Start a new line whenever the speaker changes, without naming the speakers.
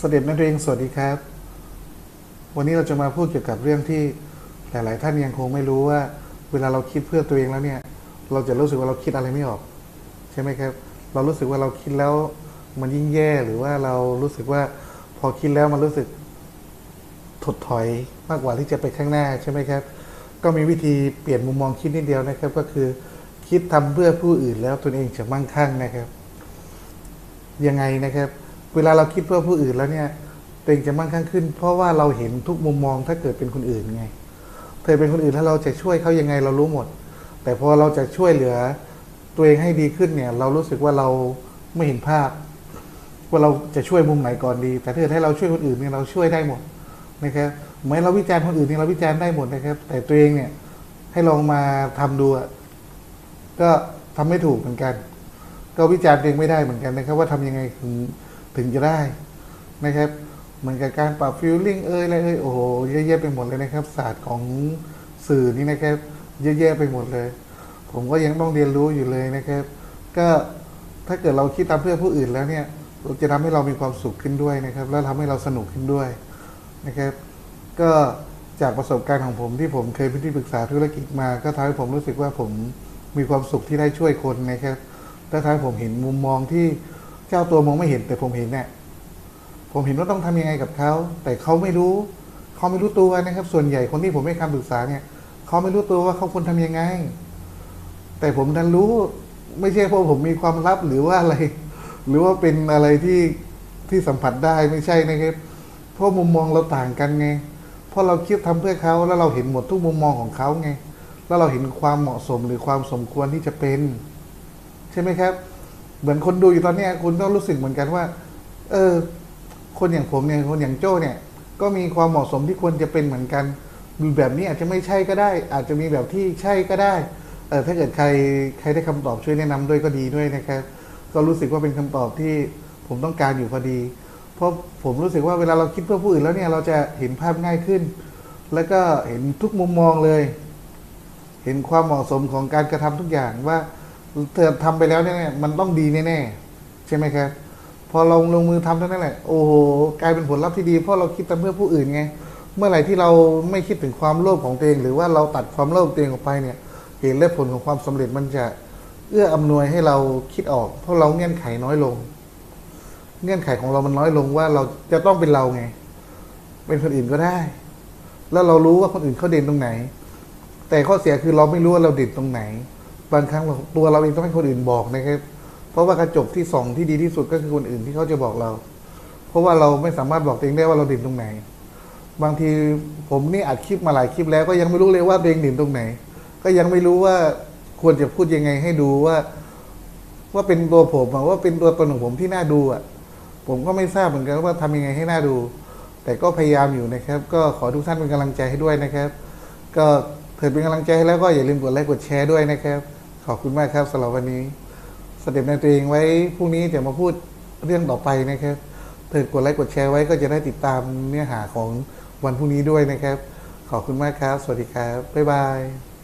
เสด็จนักเรียนสวัสดีครับ วันนี้เราจะมาพูดเกี่ยวกับเรื่องที่หลาย ๆ ท่านยังคงไม่รู้ว่า เวลาเราคิดเพื่อตัวเองแล้วเนี่ย เราจะรู้สึกว่าเราคิดอะไรไม่ออก ใช่ไหมครับ เรารู้สึกว่าเราคิดแล้วมันยิ่งแย่หรือว่าเรารู้สึกว่าพอคิดแล้วมันรู้สึกถดถอยมากกว่าที่จะไปข้างหน้าใช่ไหมครับ ก็มีวิธีเปลี่ยนมุมมองคิดนิดเดียวนะครับ ก็คือคิดทำเพื่อผู้อื่นแล้วตนเองจะมั่งคั่งนะครับ ยังไงนะครับ เวลาเราคิดเพื่อผู้อื่นแล้วเนี่ยตัวเองจะมั่งคั่งขึ้น เพราะว่าเราเห็นทุกมุมมองถ้าเกิดเป็นคนอื่นไง เธอเป็นคนอื่นถ้าเราจะช่วยเขายังไงเรารู้หมด แต่พอเราจะช่วยเหลือตัวเองให้ดีขึ้นเนี่ย เรารู้สึกว่าเราไม่เห็นภาพ ว่าเราจะช่วยมุมไหนก่อนดี แต่ถ้าเกิดให้เราช่วยคนอื่นเนี่ยเราช่วยได้หมดนะครับเหมือนเราวิจารณ์คนอื่นเนี่ยเราวิจารณ์ได้หมดนะครับ แต่ตัวเองเนี่ยให้ลองมาทำดูก็ทำไม่ถูกเหมือนกัน ก็วิจารณ์ตัวเองไม่ได้เหมือนกันนะครับ ว่าทำยังไงถึง ถึงจะได้นะครับเหมือนกับการปรับฟิลลิ่งเอ้ยอะไรเอ้ยโอ้โหเยอะแยะไปหมดเลยนะครับ ศาสตร์ของสื่อนี่นะครับ เยอะแยะไปหมดเลย ผมก็ยังต้องเรียนรู้อยู่เลยนะครับ ก็ถ้าเกิดเราคิดตามเพื่อผู้อื่นแล้วเนี่ยจะทำให้เรามีความสุขขึ้นด้วยนะครับ แล้วทำให้เราสนุกขึ้นด้วยนะครับ ก็จากประสบการณ์ของผมที่ผมเคยเป็นที่ปรึกษาธุรกิจมา ก็ทำให้ผมรู้สึกว่าผมมีความสุขที่ได้ช่วยคนนะครับและทำให้ผมเห็นมุมมองที่ เจ้าตัวมองไม่เห็นแต่ผมเห็นเนี่ยผมเห็นว่าต้องทำยังไงกับเขา แต่เขาไม่รู้ เขาไม่รู้ตัวนะครับ ส่วนใหญ่คนที่ผมให้คำปรึกษาเนี่ย เขาไม่รู้ตัวว่าเขาควรทำยังไง แต่ผมดันรู้ ไม่ใช่เพราะผมมีความลับหรือว่าอะไร หรือว่าเป็นอะไรที่ที่สัมผัสได้ไม่ใช่นะครับ เพราะมุมมองเราต่างกันไง เพราะเราคิดทำเพื่อเขาแล้วเราเห็นหมดทุกมุมมองของเขาไง แล้วเราเห็นความเหมาะสมหรือความสมควรที่จะเป็น ใช่ไหมครับ เหมือนคนดูอยู่ตอนเนี้ยคุณต้องรู้สึกเหมือนกันว่า เออ คนอย่างผมเนี่ยคนอย่างโจ้เนี่ย ก็มีความเหมาะสมที่ควรจะเป็นเหมือนกันแบบนี้อาจจะไม่ใช่ก็ได้ อาจจะมีแบบที่ใช่ก็ได้เออถ้าเกิดใครใครได้คำตอบช่วยแนะนำด้วยก็ดีด้วยนะครับ ก็รู้สึกว่าเป็นคำตอบที่ผมต้องการอยู่พอดี เพราะผมรู้สึกว่าเวลาเราคิดเพื่อผู้อื่นแล้วเนี่ยเราจะเห็นภาพง่ายขึ้น แล้วก็เห็นทุกมุมมองเลย เห็นความเหมาะสมของการกระทำทุกอย่างว่า เธอทำไปแล้วเนี่ยมันต้องดีแน่ๆใช่ไหมครับ พอเราลงมือทำเท่านั้นแหละโอ้โหกลายเป็นผลลัพธ์ที่ดี เพราะเราคิดแต่เพื่อผู้อื่นไง เมื่อไหร่ที่เราไม่คิดถึงความโลภของตัวเอง หรือว่าเราตัดความโลภตัวเองออกไปเนี่ยเหตุและผลของความสำเร็จมันจะเอื้ออำนวยให้เราคิดออก เพราะเราเงื่อนไขน้อยลง เงื่อนไขของเรามันน้อยลงว่าเราจะต้องเป็นเราไง เป็นคนอื่นก็ได้ แล้วเรารู้ว่าคนอื่นเขาเด่นตรงไหน แต่ข้อเสียคือเราไม่รู้ว่าเราเด่นตรงไหน บางครั้งเราตัวเราเองต้องให้คนอื่นบอกนะครับ เพราะว่ากระจกที่ส่องที่ดีที่สุดก็คือคนอื่นที่เขาจะบอกเรา เพราะว่าเราไม่สามารถบอกตัวเองได้ว่าเราเด่นตรงไหน บางทีผมนี่อัดคลิปมาหลายคลิปแล้วก็ยังไม่รู้เลยว่าตัวเองเด่นตรงไหน ก็ยังไม่รู้ว่าควรจะพูดยังไงให้ดูว่า ว่าเป็นตัวผมว่าเป็นตัวตนของผมที่น่าดูอะ ผมก็ไม่ทราบเหมือนกันว่าทำยังไงให้น่าดู แต่ก็พยายามอยู่นะครับ ก็ขอทุกท่านเป็นกำลังใจให้ด้วยนะครับ ก็เถิดเป็นกำลังใจให้แล้วก็อย่าลืมกดไลค์กดแชร์ด้วยนะครับ ขอบคุณมากครับสำหรับวันนี้ สเต็ปในตัวเองไว้พรุ่งนี้จะมาพูดเรื่องต่อไปนะครับเถิดกดไลค์กดแชร์ไว้ก็จะได้ติดตามเนื้อหาของวันพรุ่งนี้ด้วยนะครับ ขอบคุณมากครับ สวัสดีครับ บ๊ายบาย